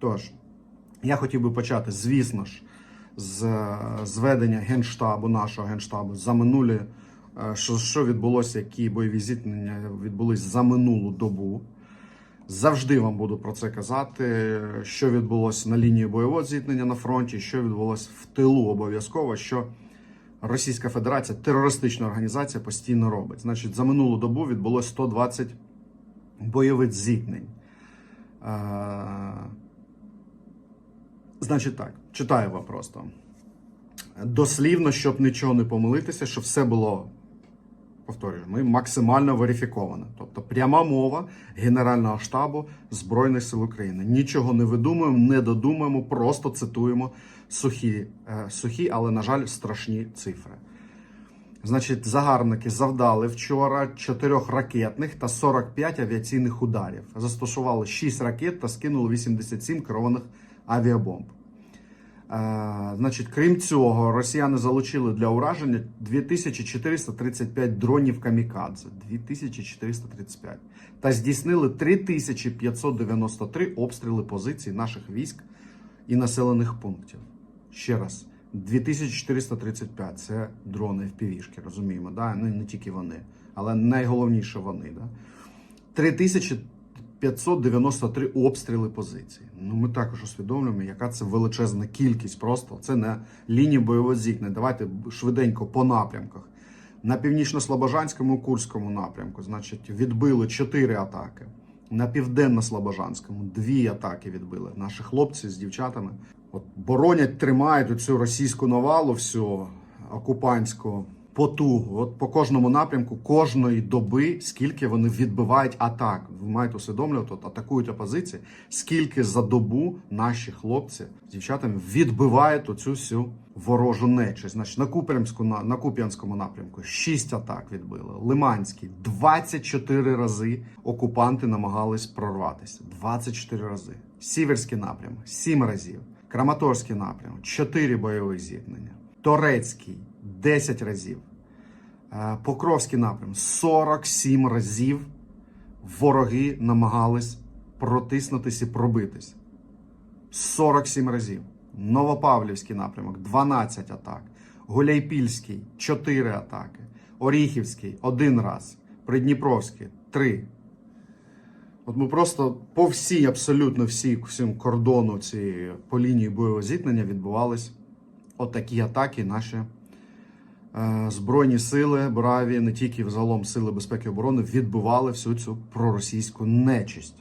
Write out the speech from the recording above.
Тож, я хотів би почати, звісно ж, з е, зведення генштабу, нашого генштабу за минулі, е, що, що відбулося, які бойові зіткнення відбулись за минулу добу. Завжди вам буду про це казати, що відбулося на лінії бойового зіткнення на фронті, що відбулося в тилу обов'язково, що Російська Федерація, терористична організація, постійно робить. Значить, за минулу добу відбулося 120 бойових зіткнень. Значить так, читаю вам просто. Дослівно, щоб нічого не помилитися, щоб все було, повторюю, ми максимально верифіковано. Тобто пряма мова Генерального штабу Збройних сил України. Нічого не видумуємо, не додумуємо, просто цитуємо сухі, е, сухі, але, на жаль, страшні цифри. Значить, загарбники завдали вчора 4 ракетних та 45 авіаційних ударів. Застосували 6 ракет та скинули 87 керованих авіабомб. Значить, крім цього, росіяни залучили для ураження 2435 дронів камікадзе. 2435. Та здійснили 3593 обстріли позицій наших військ і населених пунктів. Ще раз, 2435 це дрони впівішки, розуміємо, да? не, не тільки вони, але найголовніше вони. Да? 3593 обстріли позицій. Ну, ми також усвідомлюємо, яка це величезна кількість. Просто це не лінії бойового зіткнення. Давайте швиденько по напрямках. На північно-слобожанському Курському напрямку, значить, відбили 4 атаки. На південно-слобожанському дві атаки відбили. Наші хлопці з дівчатами от боронять, тримають цю російську навалу, всю окупантську потугу. От по кожному напрямку, кожної доби, скільки вони відбивають атак. Ви маєте усвідомлювати, от атакують опозиції, скільки за добу наші хлопці з дівчатами відбивають оцю всю ворожу нечисть. Значить, на Куп'янську на, на Куп'янському напрямку 6 атак відбили. Лиманський 24 рази окупанти намагались прорватися. 24 рази. Сіверський напрямок 7 разів. Краматорський напрямок 4 бойових зіткнення. Торецький 10 разів. Е, Покровський напрям 47 разів вороги намагались протиснутися і пробитись. 47 разів. Новопавлівський напрямок 12 атак. Гуляйпільський 4 атаки. Оріхівський 1 раз. Придніпровський 3. От ми просто по всій, абсолютно всій всім кордону цієї по лінії бойового зіткнення відбувались отакі атаки наші збройні сили, браві, не тільки взагалом сили безпеки і оборони відбивали всю цю проросійську нечисть.